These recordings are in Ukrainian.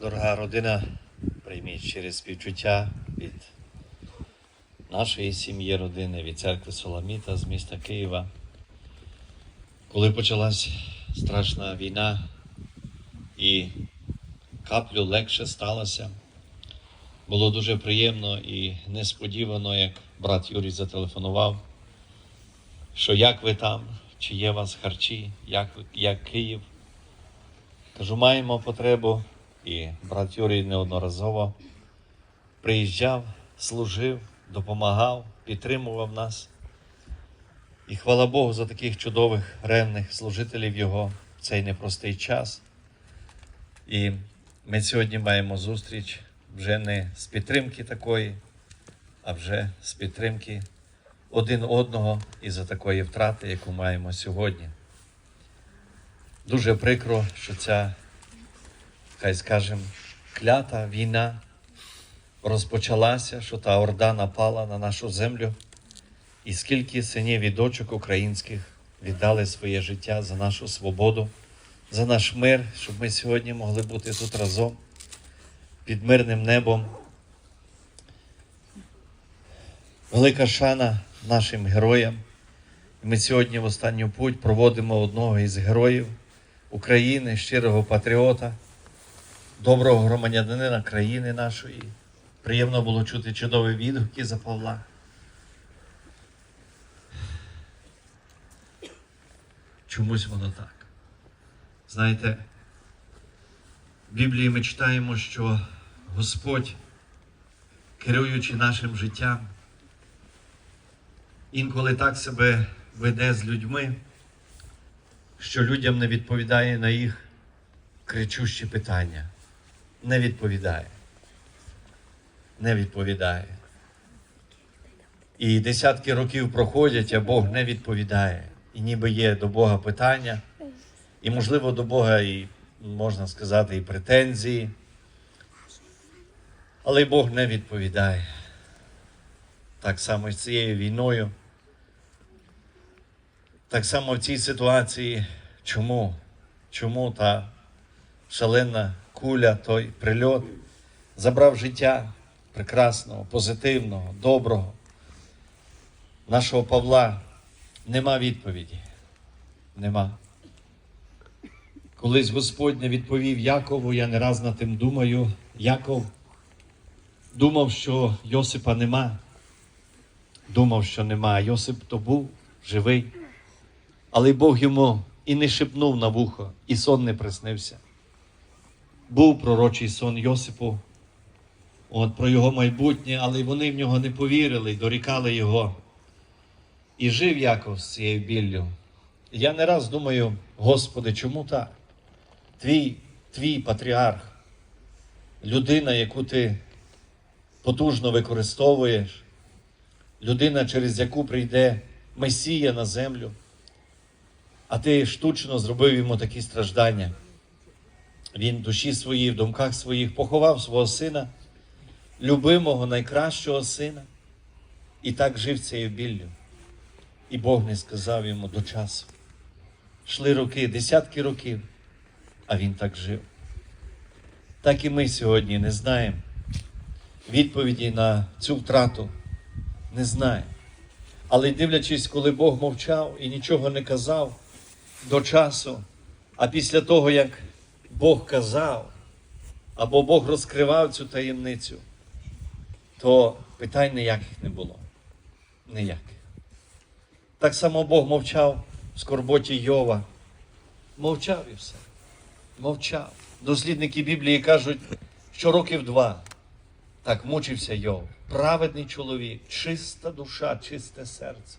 Дорога родина, прийміть через співчуття від нашої сім'ї, родини, від церкви Соломіта з міста Києва. Коли почалась страшна війна і каплю легше сталося, було дуже приємно і несподівано, як брат Юрій зателефонував, що як ви там, чи є у вас харчі, як, як Київ. Кажу, маємо потребу, і брат Юрій неодноразово приїжджав, служив, допомагав, підтримував нас. І хвала Богу за таких чудових ревних служителів Його в цей непростий час. І ми сьогодні маємо зустріч вже не з підтримки такої, а вже з підтримки один одного і за такої втрати, яку маємо сьогодні. Дуже прикро, що ця, хай скажемо, клята війна розпочалася, що та орда напала на нашу землю, і скільки синів і дочок українських віддали своє життя за нашу свободу, за наш мир, щоб ми сьогодні могли бути тут разом під мирним небом. Велика шана нашим героям. Ми сьогодні в останню путь проводимо одного із героїв України, щирого патріота, доброго громадянина країни нашої. Приємно було чути чудові відгуки за Павла. Чомусь воно так. Знаєте, в Біблії ми читаємо, що Господь, керуючи нашим життям, інколи так себе веде з людьми, що людям не відповідає на їх кричущі питання. Не відповідає. Не відповідає. І десятки років проходять, а Бог не відповідає. І ніби є до Бога питання, і, можливо, до Бога і можна сказати, і претензії. Але Бог не відповідає. Так само з цією війною. Так само в цій ситуації, чому? Чому та шалена куля, той прильот забрав життя прекрасного, позитивного, доброго. Нашого Павла нема відповіді. Нема. Колись Господь не відповів Якову, я не раз над тим думаю. Яков думав, що Йосипа нема. Думав, що нема. Йосип то був живий. Але Бог йому і не шепнув на вухо, і сон не приснився. Був пророчий сон Йосипу, от про його майбутнє, але вони в нього не повірили, дорікали його. І жив Яков з цією біллю. Я не раз думаю, Господи, чому так? Твій, твій патріарх, людина, яку ти потужно використовуєш, людина, через яку прийде Месія на землю, а ти штучно зробив йому такі страждання. Він в душі своїй, в думках своїх поховав свого сина, любимого найкращого сина, і так жив цією біллю. І Бог не сказав йому до часу. Шли роки, десятки років, а він так жив. Так і ми сьогодні не знаємо відповіді на цю втрату. Не знаємо. Але дивлячись, коли Бог мовчав і нічого не казав до часу, а після того, як Бог казав, або Бог розкривав цю таємницю, то питань ніяких не було. Ніяких. Так само Бог мовчав в скорботі Йова. Мовчав і все. Мовчав. Дослідники Біблії кажуть, що років два так мучився Йов. Праведний чоловік, чиста душа, чисте серце.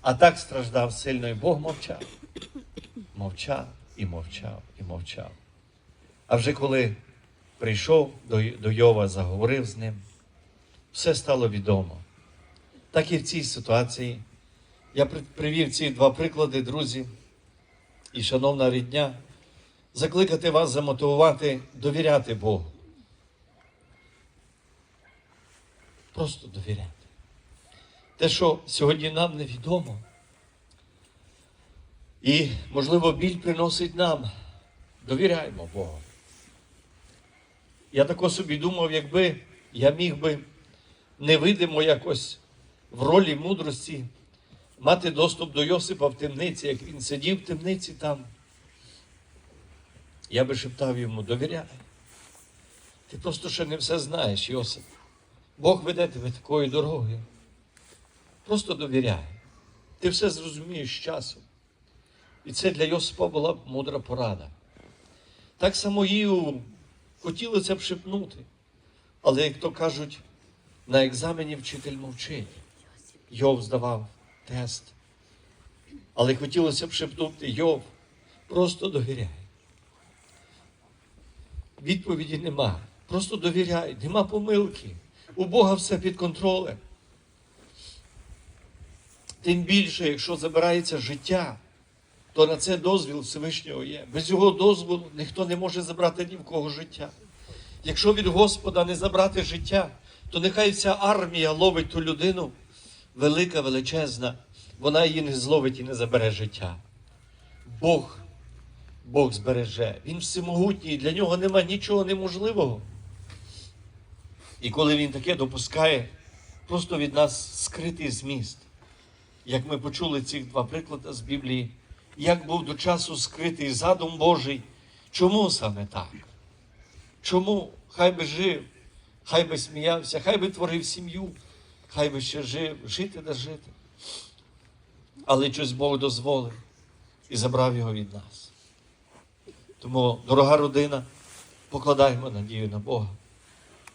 А так страждав сильно, і Бог мовчав. Мовчав і мовчав, і мовчав. А вже коли прийшов до, Йова, заговорив з ним, все стало відомо. Так і в цій ситуації. Я привів ці два приклади, друзі, і шановна рідня, закликати вас замотивувати довіряти Богу. Просто довіряти. Те, що сьогодні нам невідомо, і, можливо, біль приносить нам. Довіряємо Богу. Я тако собі думав, якби я міг би невидимо якось в ролі мудрості мати доступ до Йосипа в темниці, як він сидів в темниці там. Я би шептав йому, довіряй. Ти просто ще не все знаєш, Йосип. Бог веде тебе такою дорогою. Просто довіряй. Ти все зрозумієш з часом. І це для Йосипа була мудра порада. Так само Іову хотілося б шепнути. Але, як то кажуть, на екзамені вчитель мовчить. Йов здавав тест. Але хотілося б шепнути Йов, просто довіряй. Відповіді нема. Просто довіряй, нема помилки. У Бога все під контролем. Тим більше, якщо забирається життя, то на це дозвіл Всевишнього є. Без його дозволу ніхто не може забрати ні в кого життя. Якщо від Господа не забрати життя, то нехай вся армія ловить ту людину, велика, величезна, вона її не зловить і не забере життя. Бог, Бог збереже. Він всемогутній, для нього нема нічого неможливого. І коли він таке допускає, просто від нас скритий зміст. Як ми почули ці два приклади з Біблії, як був до часу скритий задум Божий, чому саме так? Чому хай би жив, хай би сміявся, хай би творив сім'ю, хай би ще жив, жити да жити. Але щось Бог дозволив і забрав його від нас. Тому, дорога родина, покладаємо надію на Бога.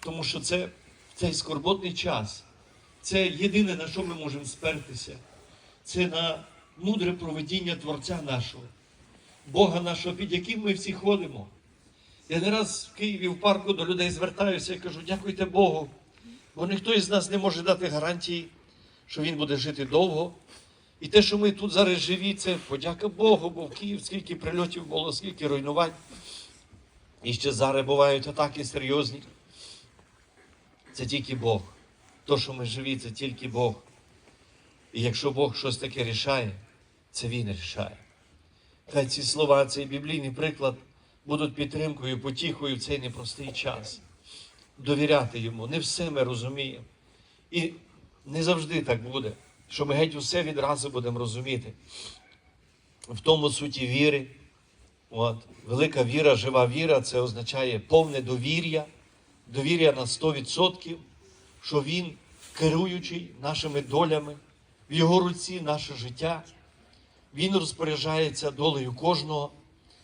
Тому що це цей скорботний час, це єдине, на що ми можемо спертися. Це на мудре проведіння Творця нашого, Бога нашого, під яким ми всі ходимо. Я не раз в Києві в парку до людей звертаюся і кажу, дякуйте Богу, бо ніхто із нас не може дати гарантії, що він буде жити довго. І те, що ми тут зараз живі, це подяка Богу, бо в Київ скільки прильотів було, скільки руйнувань. І ще зараз бувають атаки серйозні. Це тільки Бог. То, що ми живі, це тільки Бог. І якщо Бог щось таке рішає, це Він рішає. Хай ці слова, цей біблійний приклад будуть підтримкою, потіхою в цей непростий час. Довіряти йому. Не все ми розуміємо. І не завжди так буде, що ми геть усе відразу будемо розуміти. В тому суті віри. От, велика віра, жива віра це означає повне довір'я, довір'я на 100%, що Він керуючий нашими долями, в Його руці наше життя. Він розпоряджається долею кожного,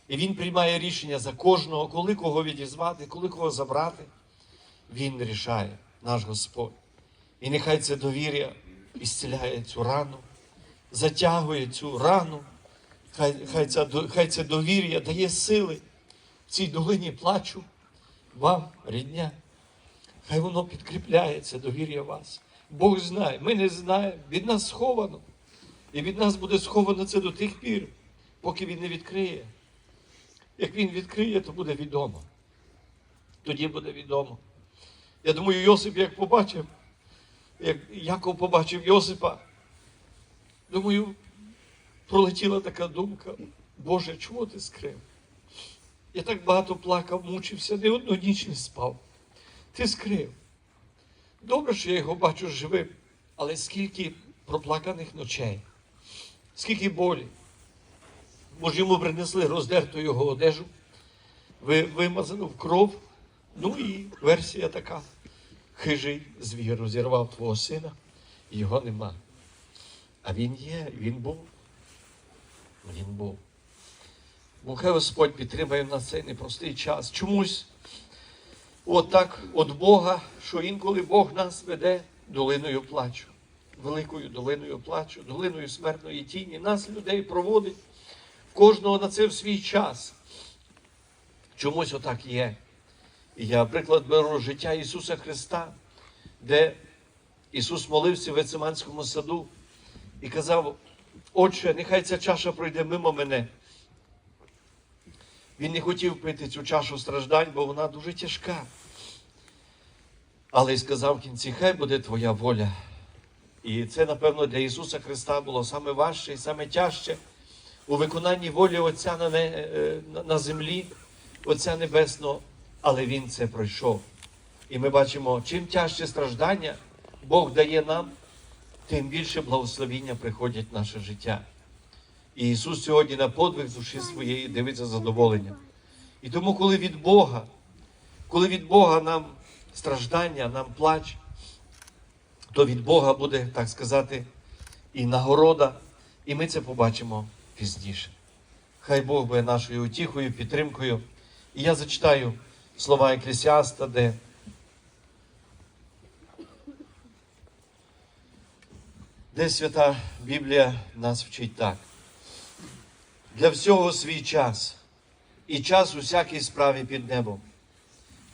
і Він приймає рішення за кожного, коли кого відізвати, коли кого забрати. Він рішає, наш Господь. І нехай це довір'я ісціляє цю рану, затягує цю рану. Хай, хай, ця, хай це довір'я дає сили в цій долині плачу вам, рідня. Хай воно підкріпляє це довір'я вас. Бог знає, ми не знаємо, від нас сховано. І від нас буде сховано це до тих пір, поки він не відкриє. Як він відкриє, то буде відомо. Тоді буде відомо. Я думаю, Йосип, як побачив, як Яков побачив Йосипа, думаю, пролетіла така думка, Боже, чого ти скрив? Я так багато плакав, мучився, не одну ніч не спав. Ти скрив. Добре, що я його бачу живим, але скільки проплаканих ночей, скільки болі. Може, йому принесли роздерту його одежу, ви- вимазану в кров. Ну і версія така. Хижий звір розірвав твого сина, його нема. А він є, він був. Він був. Бо хай Господь підтримає нас цей непростий час. Чомусь отак от Бога, що інколи Бог нас веде долиною плачу, великою долиною плачу, долиною смертної тіні. Нас, людей, проводить кожного на це в свій час. Чомусь отак є. Я приклад беру життя Ісуса Христа, де Ісус молився в Гециманському саду і казав, Отче, нехай ця чаша пройде мимо мене. Він не хотів пити цю чашу страждань, бо вона дуже тяжка. Але й сказав в кінці, хай буде твоя воля. І це, напевно, для Ісуса Христа було саме важче і саме тяжче у виконанні волі Отця на, не, е, на- землі, Отця Небесного, але він це пройшов. І ми бачимо, чим тяжче страждання Бог дає нам, тим більше благословіння приходять в наше життя. І Ісус сьогодні на подвиг душі своєї дивиться задоволенням. І тому, коли від Бога, коли від Бога нам страждання, нам плач, то від Бога буде, так сказати, і нагорода, і ми це побачимо пізніше. Хай Бог буде нашою утіхою, підтримкою. І я зачитаю слова Еклесіаста, де де свята Біблія нас вчить так. Для всього свій час і час у всякій справі під небом.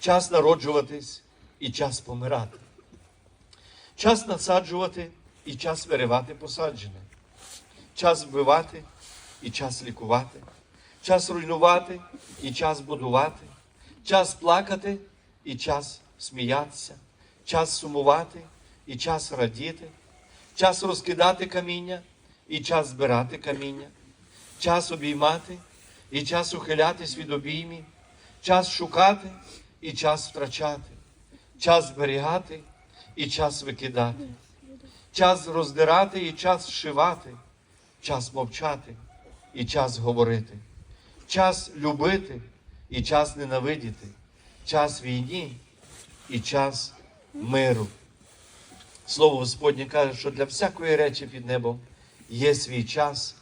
Час народжуватись і час помирати. Час насаджувати і час виривати посаджене. Час вбивати і час лікувати. Час руйнувати і час будувати. Час плакати і час сміятися. Час сумувати і час радіти. Час розкидати каміння і час збирати каміння. Час обіймати і час ухилятись від обіймів. Час шукати і час втрачати. Час зберігати і час викидати. Час роздирати і час зшивати. Час мовчати і час говорити. Час любити і час ненавидіти. Час війні і час миру. Слово Господнє каже, що для всякої речі під небом є свій час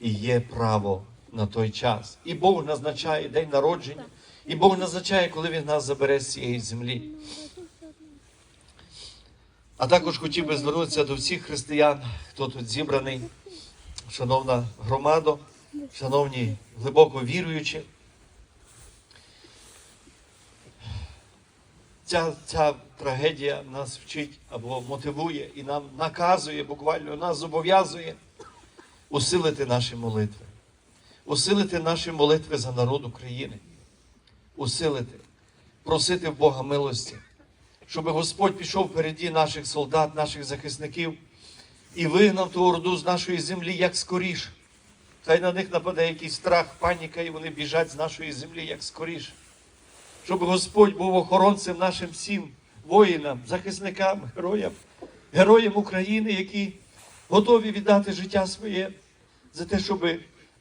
і є право на той час. І Бог назначає день народження, і Бог назначає, коли Він нас забере з цієї землі. А також хотів би звернутися до всіх християн, хто тут зібраний, шановна громада, шановні глибоко віруючі. Ця, ця трагедія нас вчить або мотивує і нам наказує, буквально нас зобов'язує усилити наші молитви, усилити наші молитви за народ України, усилити, просити в Бога милості, щоб Господь пішов впереді наших солдат, наших захисників і вигнав ту орду з нашої землі як скоріше. Хай на них нападе якийсь страх, паніка, і вони біжать з нашої землі як скоріше. Щоб Господь був охоронцем нашим всім воїнам, захисникам, героям, героям України, які готові віддати життя своє за те, щоб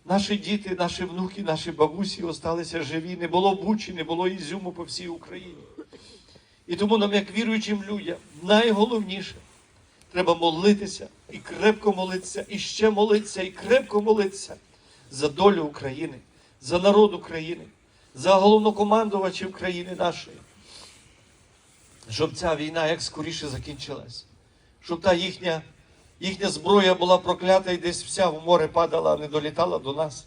наші діти, наші внуки, наші бабусі осталися живі, не було бучі, не було ізюму по всій Україні. І тому нам, як віруючим людям, найголовніше треба молитися і крепко молитися, і ще молитися, і крепко молитися за долю України, за народ України, за головнокомандувачів країни нашої. Щоб ця війна як скоріше закінчилась, щоб та їхня, їхня зброя була проклята і десь вся в море падала, а не долітала до нас.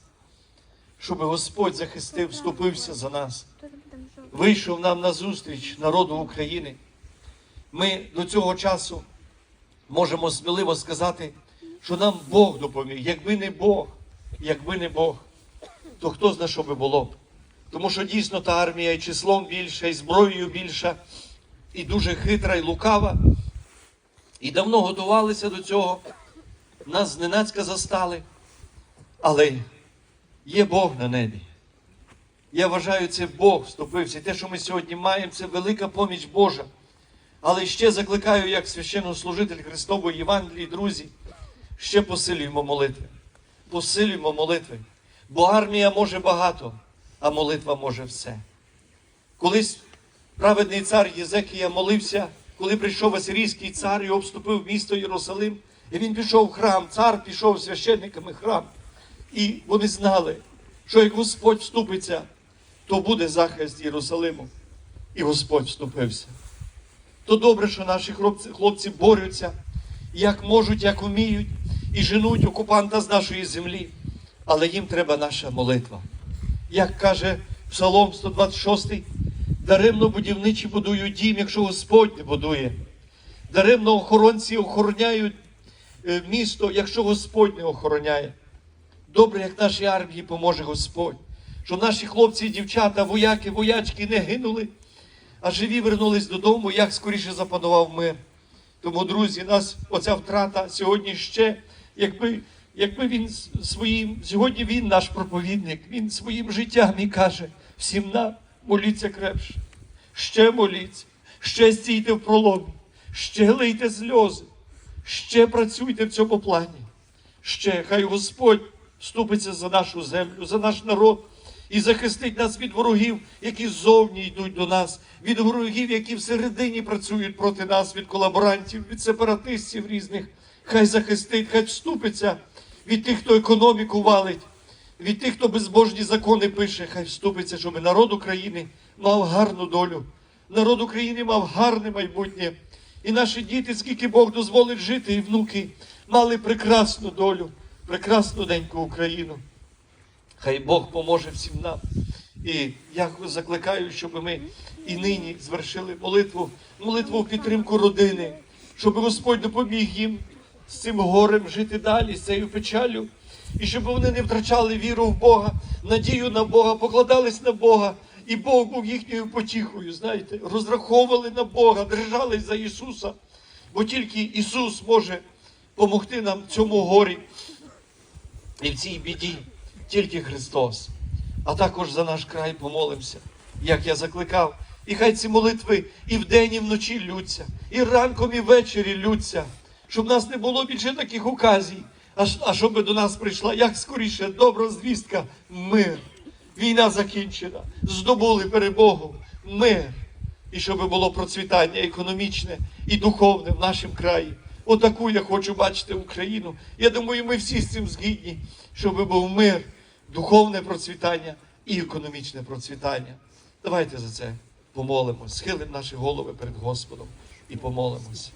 Щоб Господь захистив, вступився за нас вийшов нам на зустріч народу України. Ми до цього часу можемо сміливо сказати, що нам Бог допоміг. Якби не Бог, якби не Бог, то хто знає, що би було. Тому що дійсно та армія і числом більша, і зброєю більша, і дуже хитра, і лукава. І давно готувалися до цього. Нас зненацька застали. Але є Бог на небі. Я вважаю, це Бог вступився. І те, що ми сьогодні маємо, це велика поміч Божа. Але ще закликаю, як священнослужитель Христової Євангелії, друзі, ще посилюємо молитви. Посилюємо молитви. Бо армія може багато, а молитва може все. Колись праведний цар Єзекія молився, коли прийшов асирійський цар і обступив місто Єрусалим, і він пішов в храм, цар пішов священниками храм. І вони знали, що як Господь вступиться, то буде захист Єрусалиму. І Господь вступився. То добре, що наші хлопці, хлопці борються, як можуть, як вміють, і женуть окупанта з нашої землі. Але їм треба наша молитва. Як каже Псалом 126, даремно будівничі будують дім, якщо Господь не будує. Даремно охоронці охороняють е, місто, якщо Господь не охороняє. Добре, як нашій армії поможе Господь, щоб наші хлопці дівчата, вояки, воячки не гинули, а живі вернулись додому, як скоріше запанував мир. Тому, друзі, нас оця втрата сьогодні ще, якби, якби він своїм, сьогодні він наш проповідник, він своїм життям і каже всім нам, моліться крепше, ще моліться, ще стійте в проломі, ще лийте сльози, ще працюйте в цьому плані. Ще хай Господь вступиться за нашу землю, за наш народ і захистить нас від ворогів, які ззовні йдуть до нас, від ворогів, які всередині працюють проти нас, від колаборантів, від сепаратистів різних. Хай захистить, хай вступиться від тих, хто економіку валить, від тих, хто безбожні закони пише, хай вступиться, щоб народ України мав гарну долю. Народ України мав гарне майбутнє. І наші діти, скільки Бог дозволить жити, і внуки мали прекрасну долю, прекрасну деньку Україну. Хай Бог поможе всім нам. І я закликаю, щоб ми і нині звершили молитву, молитву в підтримку родини, щоб Господь допоміг їм з цим горем жити далі, з цією печалю, і щоб вони не втрачали віру в Бога, надію на Бога, покладались на Бога, і Бог був їхньою потіхою, знаєте, розраховували на Бога, держались за Ісуса, бо тільки Ісус може допомогти нам в цьому горі і в цій біді тільки Христос. А також за наш край помолимося, як я закликав. І хай ці молитви і вдень, і вночі лються, і ранком, і ввечері лються, щоб нас не було більше таких указів, а, а щоб до нас прийшла як скоріше добра звістка, мир. Війна закінчена, здобули перемогу, мир. І щоб було процвітання економічне і духовне в нашому краї. Отаку я хочу бачити Україну. Я думаю, ми всі з цим згідні, щоб був мир, духовне процвітання і економічне процвітання. Давайте за це помолимось, схилимо наші голови перед Господом і помолимось.